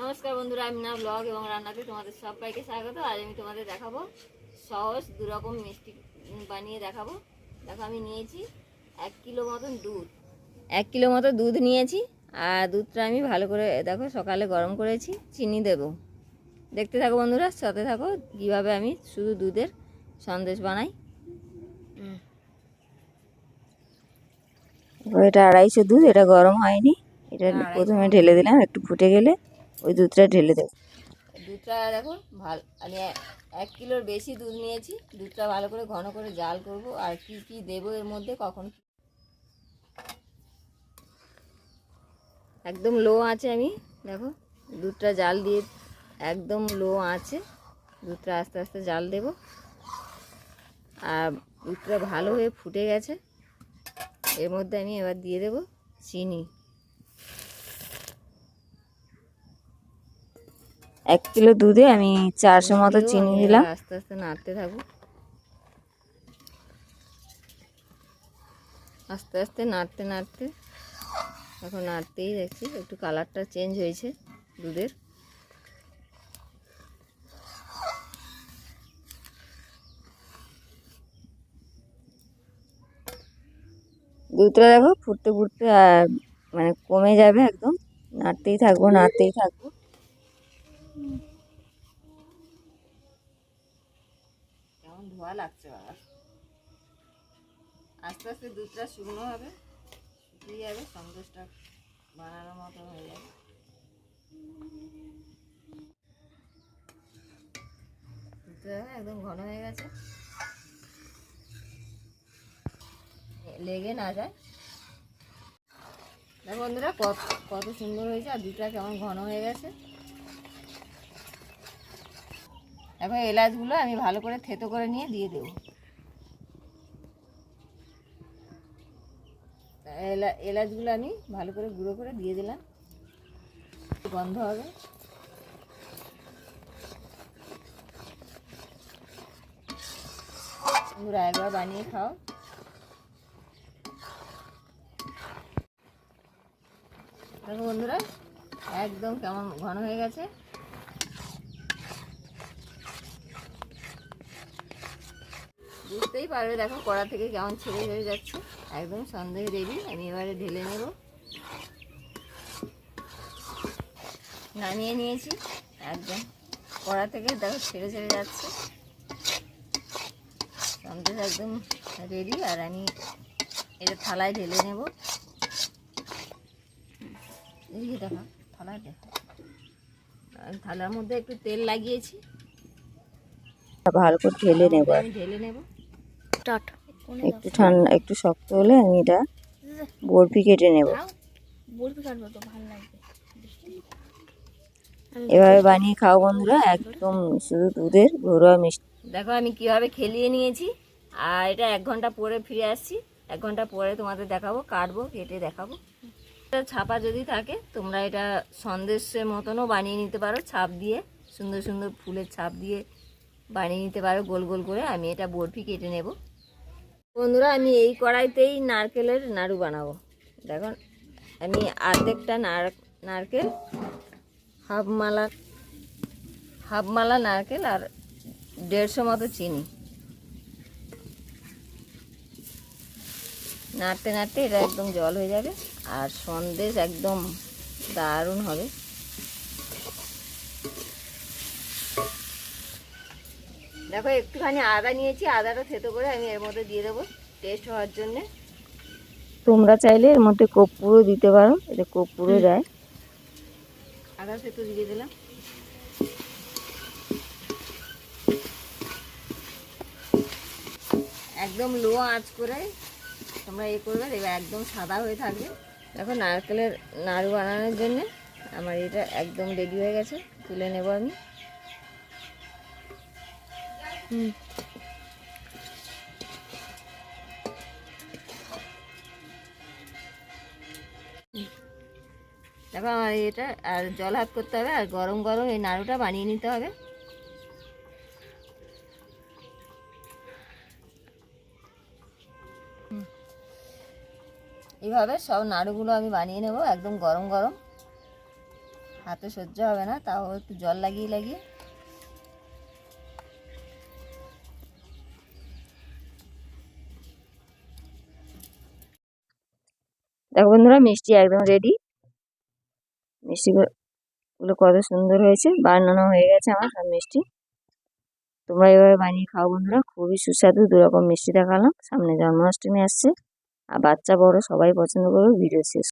নমস্কার বন্ধুরা আমি না ব্লগ এবং রান্নাতে তোমাদের সবাইকে স্বাগত। আজ আমি তোমাদের দেখাবো সহজ দুরকম মিষ্টি বানিয়ে দেখাবো। দেখো আমি নিয়েছি এক কিলো মতন দুধ। এক কিলো মতো দুধ নিয়েছি আর দুধটা আমি ভালো করে দেখো সকালে গরম করেছি চিনি দেব। দেখতে থাকো বন্ধুরা সাথে থাকো কীভাবে আমি শুধু দুধের সন্দেশ বানাই। এটা আড়াইশো দুধ এটা গরম হয়নি। এটা প্রথমে ঢেলে দিলাম একটু ফুটে গেলে। ওই দুধটা ঢেলে দেবো। দুধটা দেখো ভালো আমি এক কিলোর বেশি দুধ নিয়েছি। দুধটা ভালো করে ঘন করে জাল করব। আর কি কি দেবো এর মধ্যে, কখন একদম লো আছে আমি, দেখো। দুধটা জাল দিয়ে একদম লো আছে। দুধটা আস্তে আস্তে জাল দেব। আর দুধটা ভালো হয়ে ফুটে গেছে। এর মধ্যে আমি এবার দিয়ে দেব চিনি। এক কিলো দুধে আমি চারশো মতো চিনি দিলাম। আস্তে আস্তে নাড়তে থাকব। আস্তে আস্তে নাড়তে নাড়তে এখন নাড়তেই দেখছি একটু কালারটা চেঞ্জ হয়েছে দুধের। দুধটা দেখো ফুটতে ফুটতে মানে কমে যাবে একদম। নাড়তেই থাকব নাড়তেই থাকব। কেমন লাগছে বাবা আস্তে আস্তে দুধটা শুকনো হবে, শুকিয়ে যাবে, সন্দেশটা বানানোর মতো হয়ে যাবে। একদম ঘন হয়ে গেছে। লেগে না যায়। দেখো বন্ধুরা, কত কত সুন্দর হয়েছে, আর দুধটা কেমন ঘন হয়ে গেছে। এখন এলাচগুলো আমি ভালো করে থেতো করে নিয়ে দিয়ে দেবো। এলা, এলাচগুলো আমি ভালো করে গুঁড়ো করে দিয়ে দিলাম। গন্ধ হবে। তোমরা একবার বানিয়ে খাও। দেখো বন্ধুরা, একদম কেমন ঘন হয়ে গেছে। বুঝতেই পারবে। দেখো কড়া থেকে কেমন ছেড়ে ছেড়ে যাচ্ছে। একদম সন্দেহ রেডি আমি এবারে ঢেলে নেব। নামিয়ে নিয়েছি একদম। কড়া থেকে দেখো ছেড়ে ছেড়ে যাচ্ছে। সন্দেহ একদম রেডি আর আমি এটা থালায় ঢেলে নেব। এদিকে দেখা থালায় দেখা। থালার মধ্যে একটু তেল লাগিয়েছি। ভালো করে ঢেলে নেব। আমি ঢেলে নেব। একটু ঠান্ডা একটু শক্ত হলে আমি এটা বরফি কেটে নেব। এভাবে বানিয়ে খাও বন্ধুরা একদম শুধু দুধের ঘরোয়া মিষ্টি। দেখো আমি কীভাবে খেলিয়ে নিয়েছি। আর এটা এক ঘণ্টা পরে ফিরে আসছি। এক ঘণ্টা পরে তোমাদের দেখাবো কাটবো কেটে দেখাবো। এটা ছাপা যদি থাকে তোমরা এটা সন্দেশের মতনও বানিয়ে নিতে পারো ছাপ দিয়ে সুন্দর সুন্দর ফুলের ছাপ দিয়ে বানিয়ে নিতে পারো গোল গোল করে। আমি এটা বরফি কেটে নেব। বন্ধুরা, আমি এই কড়াইতেই নারকেলের নাড়ু বানাবো। দেখো, আমি অর্ধেকটা নার, নারকেল, হাফ মালা হাফ মালা নারকেল আর দেড়শো মতো চিনি। নাড়তে নাড়তে এটা একদম জল হয়ে যাবে আর সন্দেশ একদম দারুণ হবে। দেখো একটুখানি আদা নিয়েছি আদাটা থেতো করে আমি এর মধ্যে দিয়ে দেবো টেস্ট হওয়ার জন্যে। তোমরা চাইলে এর মধ্যে কর্পূরও দিতে পারো এটা কর্পূরও দেয় আদা থেতো দিয়ে দিলাম। একদম লো আঁচ করে তোমরা এ করবে এবার একদম সাদা হয়ে থাকবে। দেখো নারকেলের নাড়ু বানানোর জন্য আমার এটা একদম রেডি হয়ে গেছে তুলে নেব আমি। দেখো, আমার এটা, আর জল হাত করতে হবে, আর গরম গরম এই নাড়ুটা বানিয়ে নিতে হবে। এইভাবে সব নাড়ুগুলো আমি বানিয়ে নেব, একদম গরম গরম। হাতে সহ্য হবে না, তাও একটু জল লাগিয়ে লাগিয়ে। দেখো বন্ধুরা, মিষ্টি একদম রেডি মিষ্টিগুলো কত সুন্দর হয়েছে, বানানো হয়ে গেছে আমার সব মিষ্টি। তোমরা এভাবে বানিয়ে খাও বন্ধুরা, খুবই সুস্বাদু, দুরকম মিষ্টি দেখালাম। সামনে জন্মাষ্টমী আসছে, আর বাচ্চা বড় সবাই পছন্দ করবে ভিডিও শেষ।